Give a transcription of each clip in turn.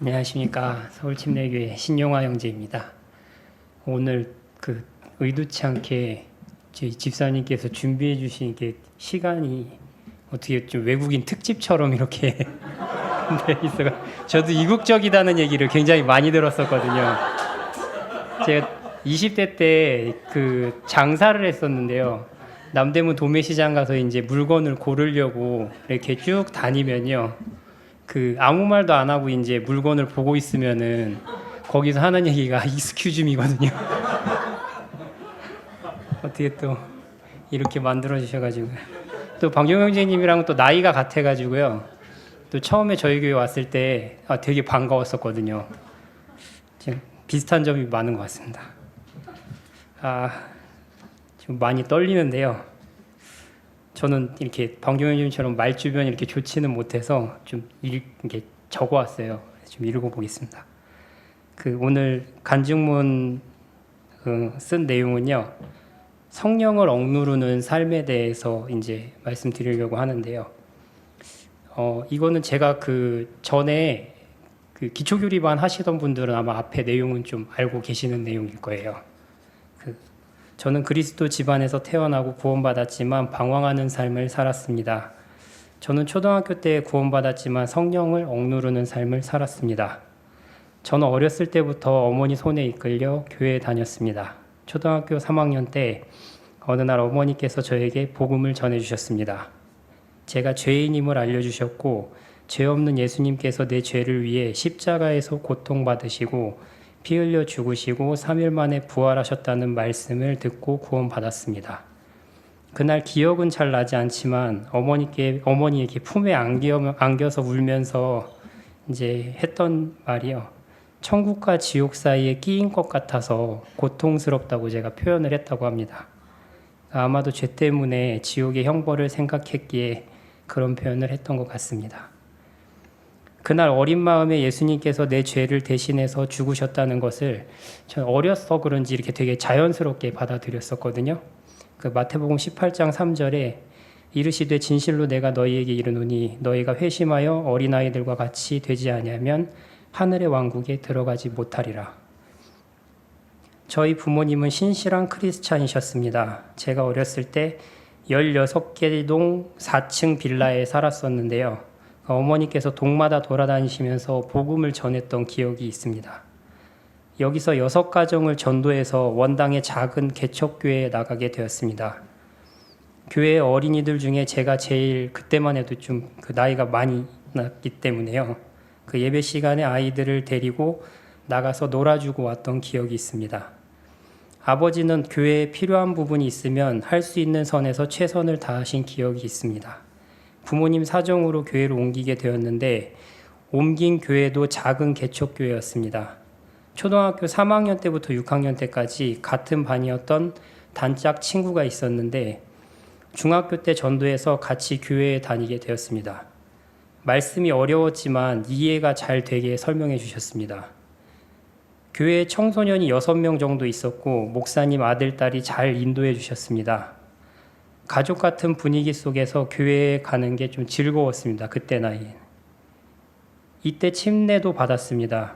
안녕하십니까 서울침례교회 신용화 형제입니다. 오늘 그 의도치 않게 저희 집사님께서 준비해 주신 게 시간이 어떻게 좀 외국인 특집처럼 이렇게 돼 있어가 저도 이국적이다는 얘기를 굉장히 많이 들었었거든요. 제가 20대 때 그 장사를 했었는데요. 남대문 도매시장 가서 이제 물건을 고르려고 이렇게 쭉 다니면요. 그 아무 말도 안 하고 이제 물건을 보고 있으면은 거기서 하는 얘기가 익스큐즈미거든요. 어떻게 또 이렇게 만들어 주셔가지고 또 방경 형제님이랑 또 나이가 같아가지고요. 또 처음에 저희 교회 왔을 때 아, 되게 반가웠었거든요. 지금 비슷한 점이 많은 것 같습니다. 아, 좀 많이 떨리는데요. 저는 이렇게 방경현님처럼 말 주변이 이렇게 좋지는 못해서 좀 일, 이렇게 적어왔어요. 좀 읽어보겠습니다. 그 오늘 간증문 어, 쓴 내용은요. 성령을 억누르는 삶에 대해서 이제 말씀드리려고 하는데요. 어, 이거는 제가 그 전에 그 기초교리반 하시던 분들은 아마 앞에 내용은 좀 알고 계시는 내용일 거예요. 그 저는 그리스도 집안에서 태어나고 구원받았지만 방황하는 삶을 살았습니다. 저는 초등학교 때 구원받았지만 성령을 억누르는 삶을 살았습니다. 저는 어렸을 때부터 어머니 손에 이끌려 교회에 다녔습니다. 초등학교 3학년 때 어느 날 어머니께서 저에게 복음을 전해 주셨습니다. 제가 죄인임을 알려주셨고 죄 없는 예수님께서 내 죄를 위해 십자가에서 고통받으시고 피 흘려 죽으시고 3일 만에 부활하셨다는 말씀을 듣고 구원받았습니다. 그날 기억은 잘 나지 않지만 어머니께 어머니에게 품에 안겨, 안겨서 울면서 이제 했던 말이요. 천국과 지옥 사이에 끼인 것 같아서 고통스럽다고 제가 표현을 했다고 합니다. 아마도 죄 때문에 지옥의 형벌을 생각했기에 그런 표현을 했던 것 같습니다. 그날 어린 마음에 예수님께서 내 죄를 대신해서 죽으셨다는 것을 전 어려서 그런지 이렇게 되게 자연스럽게 받아들였었거든요. 그 마태복음 18장 3절에 이르시되 진실로 내가 너희에게 이르노니 너희가 회심하여 어린아이들과 같이 되지 아니하면 하늘의 왕국에 들어가지 못하리라. 저희 부모님은 신실한 크리스찬이셨습니다. 제가 어렸을 때 16개 동 4층 빌라에 살았었는데요. 어머니께서 동마다 돌아다니시면서 복음을 전했던 기억이 있습니다. 여기서 여섯 가정을 전도해서 원당의 작은 개척교회에 나가게 되었습니다. 교회 어린이들 중에 제가 제일 그때만 해도 좀 그 나이가 많이 났기 때문에요. 그 예배 시간에 아이들을 데리고 나가서 놀아주고 왔던 기억이 있습니다. 아버지는 교회에 필요한 부분이 있으면 할 수 있는 선에서 최선을 다하신 기억이 있습니다. 부모님 사정으로 교회를 옮기게 되었는데 옮긴 교회도 작은 개척교회였습니다. 초등학교 3학년 때부터 6학년 때까지 같은 반이었던 단짝 친구가 있었는데 중학교 때 전도해서 같이 교회에 다니게 되었습니다. 말씀이 어려웠지만 이해가 잘 되게 설명해 주셨습니다. 교회에 청소년이 6명 정도 있었고 목사님 아들 딸이 잘 인도해 주셨습니다. 가족 같은 분위기 속에서 교회에 가는 게 좀 즐거웠습니다. 그때 나이에. 이때 침례도 받았습니다.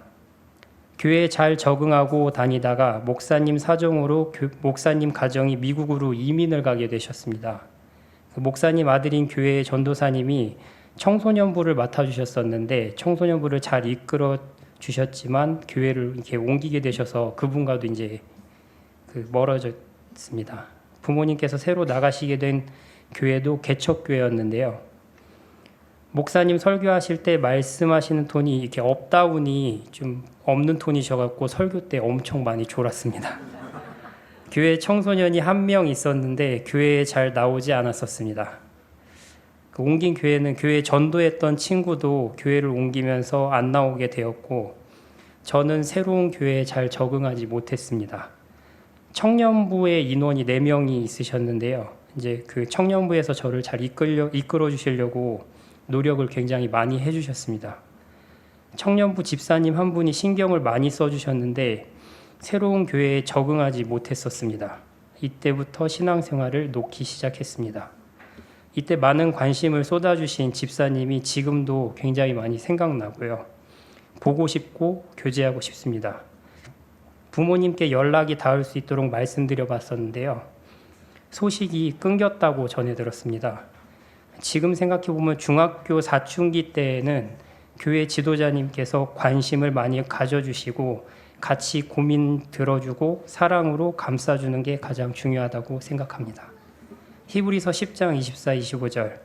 교회에 잘 적응하고 다니다가 목사님 사정으로 교, 목사님 가정이 미국으로 이민을 가게 되셨습니다. 그 목사님 아들인 교회의 전도사님이 청소년부를 맡아주셨었는데 청소년부를 잘 이끌어 주셨지만 교회를 이렇게 옮기게 되셔서 그분과도 이제 그 멀어졌습니다. 부모님께서 새로 나가시게 된 교회도 개척교회였는데요. 목사님 설교하실 때 말씀하시는 톤이 이렇게 업다운이 좀 없는 톤이셔갖고 설교 때 엄청 많이 졸았습니다. 교회 청소년이 한 명 있었는데 교회에 잘 나오지 않았었습니다. 그 옮긴 교회는 교회 전도했던 친구도 교회를 옮기면서 안 나오게 되었고 저는 새로운 교회에 잘 적응하지 못했습니다. 청년부의 인원이 4명이 있으셨는데요. 이제 그 청년부에서 저를 잘 이끌려, 이끌어 주시려고 노력을 굉장히 많이 해주셨습니다. 청년부 집사님 한 분이 신경을 많이 써주셨는데 새로운 교회에 적응하지 못했었습니다. 이때부터 신앙생활을 놓기 시작했습니다. 이때 많은 관심을 쏟아주신 집사님이 지금도 굉장히 많이 생각나고요. 보고 싶고 교제하고 싶습니다. 부모님께 연락이 닿을 수 있도록 말씀드려 봤었는데요. 소식이 끊겼다고 전해 들었습니다. 지금 생각해 보면 중학교 사춘기 때에는 교회 지도자님께서 관심을 많이 가져주시고 같이 고민 들어주고 사랑으로 감싸주는 게 가장 중요하다고 생각합니다. 히브리서 10장 24, 25절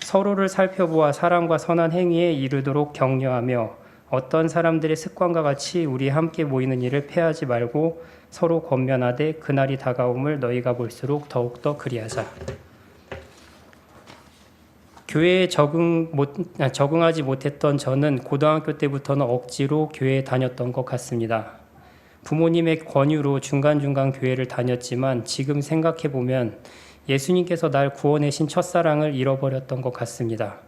서로를 살펴보아 사랑과 선한 행위에 이르도록 격려하며 어떤 사람들의 습관과 같이 우리 함께 모이는 일을 패하지 말고 서로 권면하되 그날이 다가옴을 너희가 볼수록 더욱더 그리하자. 교회에 적응 못, 아, 적응하지 못했던 저는 고등학교 때부터는 억지로 교회에 다녔던 것 같습니다. 부모님의 권유로 중간중간 교회를 다녔지만 지금 생각해 보면 예수님께서 날 구원하신 첫사랑을 잃어버렸던 것 같습니다.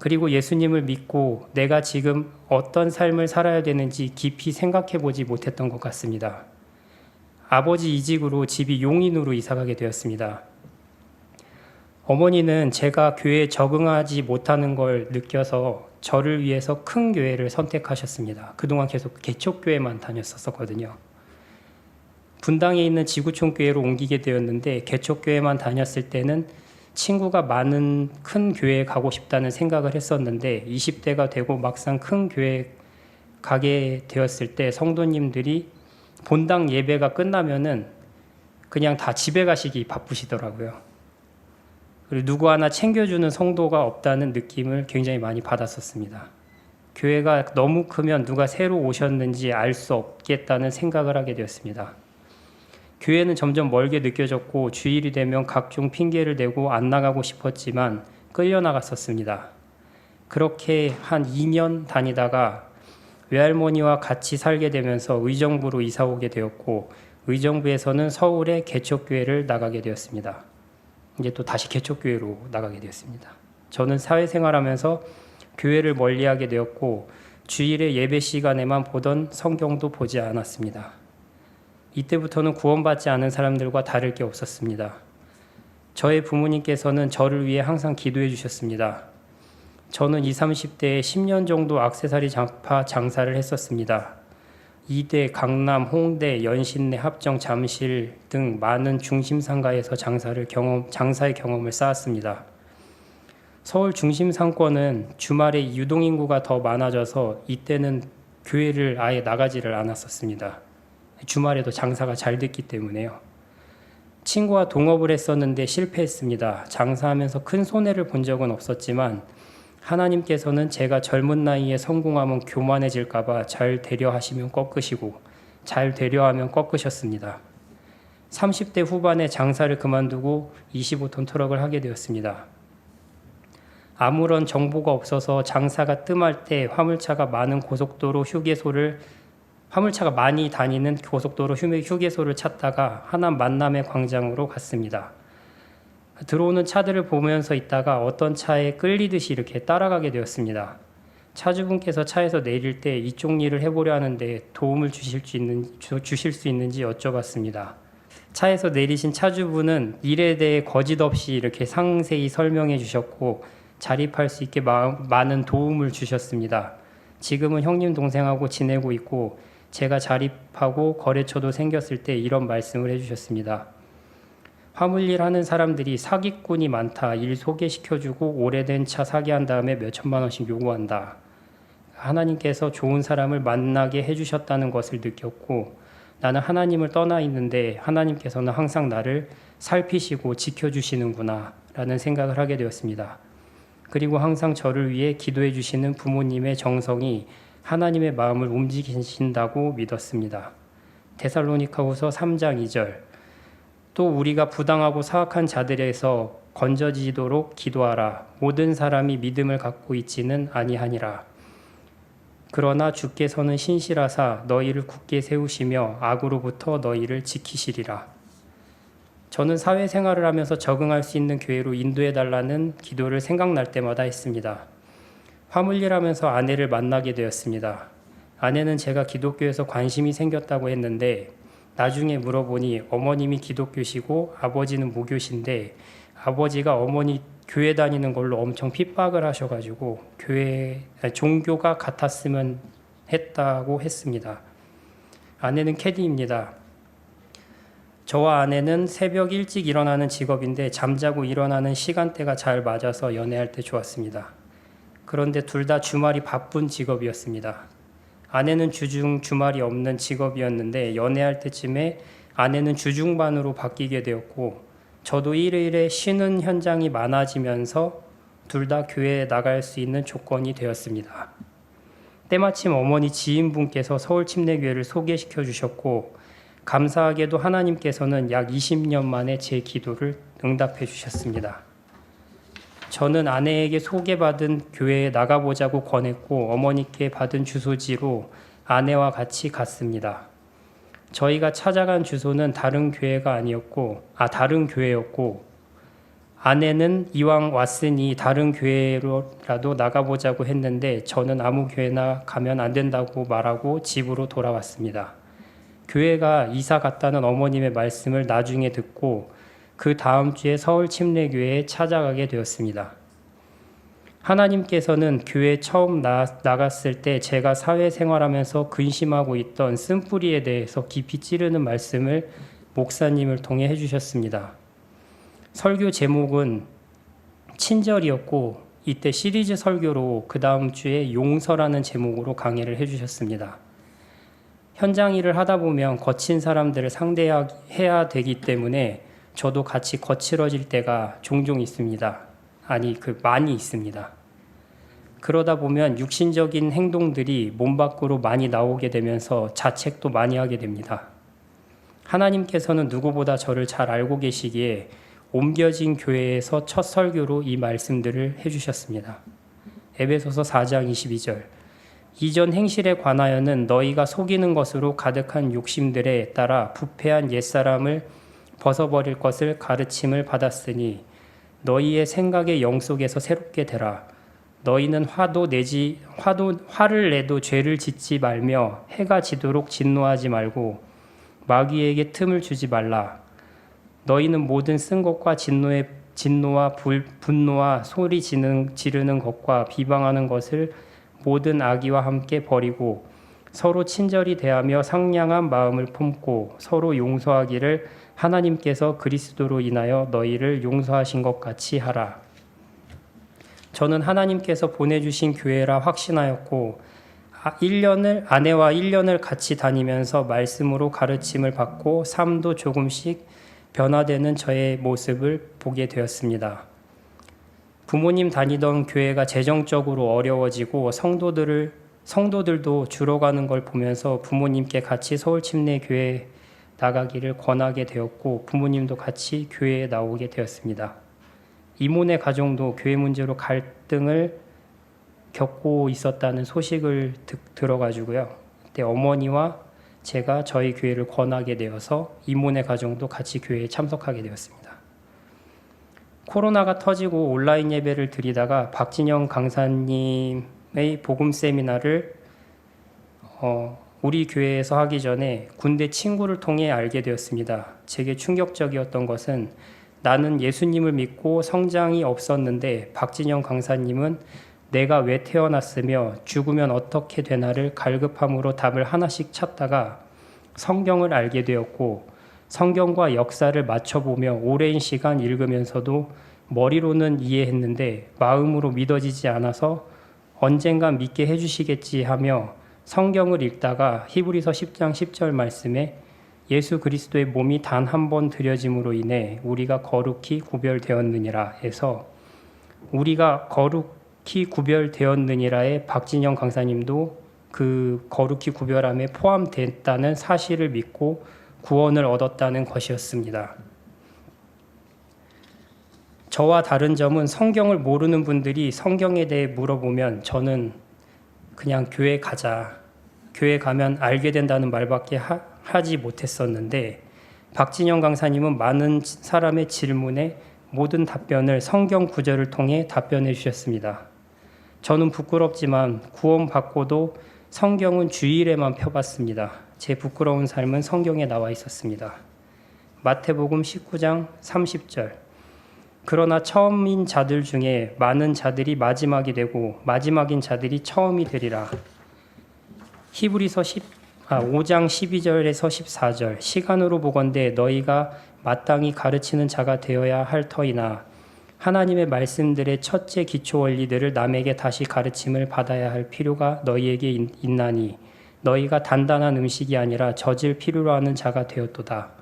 그리고 예수님을 믿고 내가 지금 어떤 삶을 살아야 되는지 깊이 생각해 보지 못했던 것 같습니다. 아버지 이직으로 집이 용인으로 이사가게 되었습니다. 어머니는 제가 교회에 적응하지 못하는 걸 느껴서 저를 위해서 큰 교회를 선택하셨습니다. 그동안 계속 개척교회만 다녔었거든요. 분당에 있는 지구촌 교회로 옮기게 되었는데 개척교회만 다녔을 때는 친구가 많은 큰 교회에 가고 싶다는 생각을 했었는데 20대가 되고 막상 큰 교회 가게 되었을 때 성도님들이 본당 예배가 끝나면은 그냥 다 집에 가시기 바쁘시더라고요. 그리고 누구 하나 챙겨주는 성도가 없다는 느낌을 굉장히 많이 받았었습니다. 교회가 너무 크면 누가 새로 오셨는지 알 수 없겠다는 생각을 하게 되었습니다. 교회는 점점 멀게 느껴졌고 주일이 되면 각종 핑계를 대고 안 나가고 싶었지만 끌려 나갔었습니다. 그렇게 한 2년 다니다가 외할머니와 같이 살게 되면서 의정부로 이사 오게 되었고 의정부에서는 서울의 개척교회를 나가게 되었습니다. 이제 또 다시 개척교회로 나가게 되었습니다. 저는 사회생활하면서 교회를 멀리하게 되었고 주일에 예배 시간에만 보던 성경도 보지 않았습니다. 이때부터는 구원받지 않은 사람들과 다를 게 없었습니다. 저의 부모님께서는 저를 위해 항상 기도해 주셨습니다. 저는 20, 30대에 10년 정도 악세사리 장파 장사를 했었습니다. 이대, 강남, 홍대, 연신내, 합정, 잠실 등 많은 중심 상가에서 장사를 경험, 장사의 경험을 쌓았습니다. 서울 중심 상권은 주말에 유동 인구가 더 많아져서 이때는 교회를 아예 나가지를 않았었습니다. 주말에도 장사가 잘 됐기 때문에요. 친구와 동업을 했었는데 실패했습니다. 장사하면서 큰 손해를 본 적은 없었지만 하나님께서는 제가 젊은 나이에 성공하면 교만해질까봐 잘 되려 하시면 꺾으시고 잘 되려 하면 꺾으셨습니다. 30대 후반에 장사를 그만두고 25톤 트럭을 하게 되었습니다. 아무런 정보가 없어서 장사가 뜸할 때 화물차가 많은 고속도로 휴게소를 화물차가 많이 다니는 고속도로 휴게소를 찾다가 하남 만남의 광장으로 갔습니다. 들어오는 차들을 보면서 있다가 어떤 차에 끌리듯이 이렇게 따라가게 되었습니다. 차주분께서 차에서 내릴 때 이쪽 일을 해보려 하는데 도움을 주실 수, 있는, 주실 수 있는지 여쭤봤습니다. 차에서 내리신 차주분은 일에 대해 거짓 없이 이렇게 상세히 설명해 주셨고 자립할 수 있게 많은 도움을 주셨습니다. 지금은 형님 동생하고 지내고 있고 제가 자립하고 거래처도 생겼을 때 이런 말씀을 해주셨습니다. 화물일 하는 사람들이 사기꾼이 많다. 일 소개시켜주고 오래된 차 사게 한 다음에 몇 천만 원씩 요구한다. 하나님께서 좋은 사람을 만나게 해주셨다는 것을 느꼈고 나는 하나님을 떠나 있는데 하나님께서는 항상 나를 살피시고 지켜주시는구나 라는 생각을 하게 되었습니다. 그리고 항상 저를 위해 기도해 주시는 부모님의 정성이 하나님의 마음을 움직이신다고 믿었습니다. 데살로니카후서 3장 2절 또 우리가 부당하고 사악한 자들에서 건져지도록 기도하라 모든 사람이 믿음을 갖고 있지는 아니하니라 그러나 주께서는 신실하사 너희를 굳게 세우시며 악으로부터 너희를 지키시리라 저는 사회생활을 하면서 적응할 수 있는 교회로 인도해 달라는 기도를 생각날 때마다 했습니다. 화물일 하면서 아내를 만나게 되었습니다. 아내는 제가 기독교에서 관심이 생겼다고 했는데 나중에 물어보니 어머님이 기독교시고 아버지는 무교신데 아버지가 어머니 교회 다니는 걸로 엄청 핍박을 하셔가지고 교회 종교가 같았으면 했다고 했습니다. 아내는 캐디입니다. 저와 아내는 새벽 일찍 일어나는 직업인데 잠자고 일어나는 시간대가 잘 맞아서 연애할 때 좋았습니다. 그런데 둘 다 주말이 바쁜 직업이었습니다. 아내는 주중 주말이 없는 직업이었는데 연애할 때쯤에 아내는 주중반으로 바뀌게 되었고 저도 일요일에 쉬는 현장이 많아지면서 둘 다 교회에 나갈 수 있는 조건이 되었습니다. 때마침 어머니 지인분께서 서울 침례교회를 소개시켜 주셨고 감사하게도 하나님께서는 약 20년 만에 제 기도를 응답해 주셨습니다. 저는 아내에게 소개받은 교회에 나가보자고 권했고 어머니께 받은 주소지로 아내와 같이 갔습니다. 저희가 찾아간 주소는 다른 교회가 아니었고, 아, 다른 교회였고, 아내는 이왕 왔으니 다른 교회로라도 나가보자고 했는데 저는 아무 교회나 가면 안 된다고 말하고 집으로 돌아왔습니다. 교회가 이사 갔다는 어머님의 말씀을 나중에 듣고 그 다음 주에 서울 침례교회에 찾아가게 되었습니다. 하나님께서는 교회 처음 나, 나갔을 때 제가 사회생활하면서 근심하고 있던 쓴뿌리에 대해서 깊이 찌르는 말씀을 목사님을 통해 해주셨습니다. 설교 제목은 친절이었고 이때 시리즈 설교로 그 다음 주에 용서라는 제목으로 강의를 해주셨습니다. 현장 일을 하다 보면 거친 사람들을 상대해야 되기 때문에 저도 같이 거칠어질 때가 종종 있습니다. 아니, 그 많이 있습니다. 그러다 보면 육신적인 행동들이 몸 밖으로 많이 나오게 되면서 자책도 많이 하게 됩니다. 하나님께서는 누구보다 저를 잘 알고 계시기에 옮겨진 교회에서 첫 설교로 이 말씀들을 해주셨습니다. 에베소서 4장 22절. 이전 행실에 관하여는 너희가 속이는 것으로 가득한 욕심들에 따라 부패한 옛사람을 벗어버릴 것을 가르침을 받았으니 너희의 생각의 영 속에서 새롭게 되라. 너희는 화도 내지 화도 화를 내도 죄를 짓지 말며 해가 지도록 진노하지 말고 마귀에게 틈을 주지 말라. 너희는 모든 쓴 것과 진노의 진노와 불, 분노와 소리 지는, 지르는 것과 비방하는 것을 모든 악의와 함께 버리고 서로 친절히 대하며 상냥한 마음을 품고 서로 용서하기를 하나님께서 그리스도로 인하여 너희를 용서하신 것 같이 하라. 저는 하나님께서 보내주신 교회라 확신하였고 1년을 아내와 1년을 같이 다니면서 말씀으로 가르침을 받고 삶도 조금씩 변화되는 저의 모습을 보게 되었습니다. 부모님 다니던 교회가 재정적으로 어려워지고 성도들을 성도들도 줄어가는 걸 보면서 부모님께 같이 서울 침례 교회 나가기를 권하게 되었고 부모님도 같이 교회에 나오게 되었습니다. 이모네 가정도 교회 문제로 갈등을 겪고 있었다는 소식을 듣, 들어가지고요. 그때 어머니와 제가 저희 교회를 권하게 되어서 이모네 가정도 같이 교회에 참석하게 되었습니다. 코로나가 터지고 온라인 예배를 드리다가 박진영 강사님의 복음 세미나를 어, 우리 교회에서 하기 전에 군대 친구를 통해 알게 되었습니다. 제게 충격적이었던 것은 나는 예수님을 믿고 성장이 없었는데 박진영 강사님은 내가 왜 태어났으며 죽으면 어떻게 되나를 갈급함으로 답을 하나씩 찾다가 성경을 알게 되었고 성경과 역사를 맞춰보며 오랜 시간 읽으면서도 머리로는 이해했는데 마음으로 믿어지지 않아서 언젠가 믿게 해주시겠지 하며 성경을 읽다가 히브리서 10장 10절 말씀에 예수 그리스도의 몸이 단 한 번 드려짐으로 인해 우리가 거룩히 구별되었느니라 해서 우리가 거룩히 구별되었느니라의 박진영 강사님도 그 거룩히 구별함에 포함됐다는 사실을 믿고 구원을 얻었다는 것이었습니다. 저와 다른 점은 성경을 모르는 분들이 성경에 대해 물어보면 저는 그냥 교회 가자. 교회 가면 알게 된다는 말밖에 하, 하지 못했었는데 박진영 강사님은 많은 사람의 질문에 모든 답변을 성경 구절을 통해 답변해 주셨습니다. 저는 부끄럽지만 구원받고도 성경은 주일에만 펴봤습니다. 제 부끄러운 삶은 성경에 나와 있었습니다. 마태복음 19장 30절 그러나 처음인 자들 중에 많은 자들이 마지막이 되고 마지막인 자들이 처음이 되리라. 히브리서 10, 아, 5장 12절에서 14절 시간으로 보건대 너희가 마땅히 가르치는 자가 되어야 할 터이나 하나님의 말씀들의 첫째 기초 원리들을 남에게 다시 가르침을 받아야 할 필요가 너희에게 있- 있나니 너희가 단단한 음식이 아니라 젖을 필요로 하는 자가 되었도다.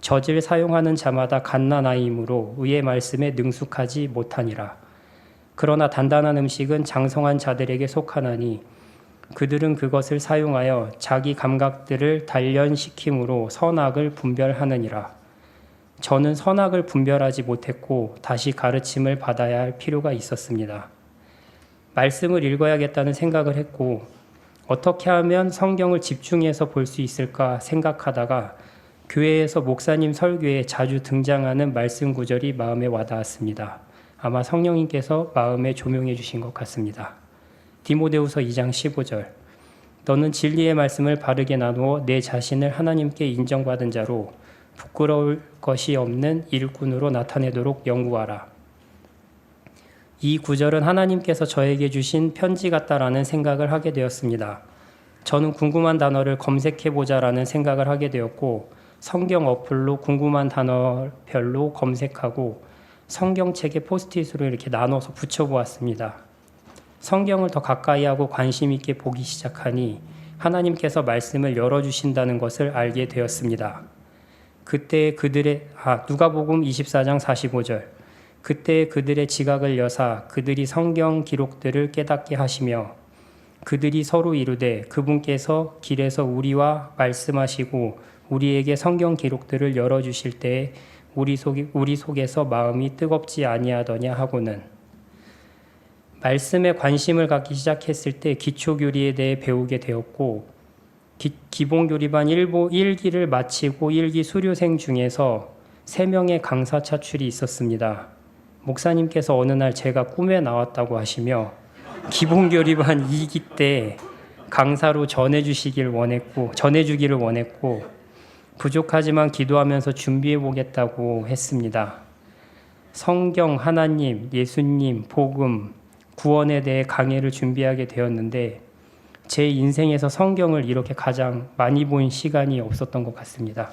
젖을 사용하는 자마다 갓난아이이므로 의의 말씀에 능숙하지 못하니라. 그러나 단단한 음식은 장성한 자들에게 속하나니 그들은 그것을 사용하여 자기 감각들을 단련시킴으로 선악을 분별하느니라. 저는 선악을 분별하지 못했고 다시 가르침을 받아야 할 필요가 있었습니다. 말씀을 읽어야겠다는 생각을 했고 어떻게 하면 성경을 집중해서 볼 수 있을까 생각하다가 교회에서 목사님 설교에 자주 등장하는 말씀 구절이 마음에 와닿았습니다. 아마 성령님께서 마음에 조명해 주신 것 같습니다. 디모데후서 2장 15절 너는 진리의 말씀을 바르게 나누어 내 자신을 하나님께 인정받은 자로 부끄러울 것이 없는 일꾼으로 나타내도록 연구하라. 이 구절은 하나님께서 저에게 주신 편지 같다라는 생각을 하게 되었습니다. 저는 궁금한 단어를 검색해 보자라는 생각을 하게 되었고 성경 어플로 궁금한 단어별로 검색하고 성경책에 포스트잇으로 이렇게 나눠서 붙여 보았습니다. 성경을 더 가까이 하고 관심 있게 보기 시작하니 하나님께서 말씀을 열어 주신다는 것을 알게 되었습니다. 그때 그들의 아 누가복음 24장 45절 그때 그들의 지각을 여사 그들이 성경 기록들을 깨닫게 하시며 그들이 서로 이르되 그분께서 길에서 우리와 말씀하시고 우리에게 성경 기록들을 열어 주실 때에 우리 속 우리 속에서 마음이 뜨겁지 아니하더냐 하고는 말씀에 관심을 갖기 시작했을 때 기초 교리에 대해 배우게 되었고 기, 본 교리반 1보 1기를 마치고 1기 수료생 중에서 3명의 강사 차출이 있었습니다. 목사님께서 어느 날 제가 꿈에 나왔다고 하시며 기본 교리반 2기 때 강사로 전해 주시길 원했고 전해 주기를 원했고 부족하지만 기도하면서 준비해 보겠다고 했습니다. 성경, 하나님, 예수님, 복음, 구원에 대해 강의를 준비하게 되었는데 제 인생에서 성경을 이렇게 가장 많이 본 시간이 없었던 것 같습니다.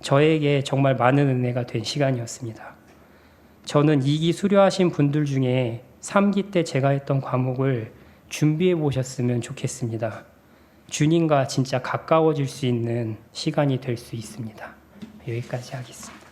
저에게 정말 많은 은혜가 된 시간이었습니다. 저는 2기 수료하신 분들 중에 3기 때 제가 했던 과목을 준비해 보셨으면 좋겠습니다. 주님과 진짜 가까워질 수 있는 시간이 될 수 있습니다. 여기까지 하겠습니다.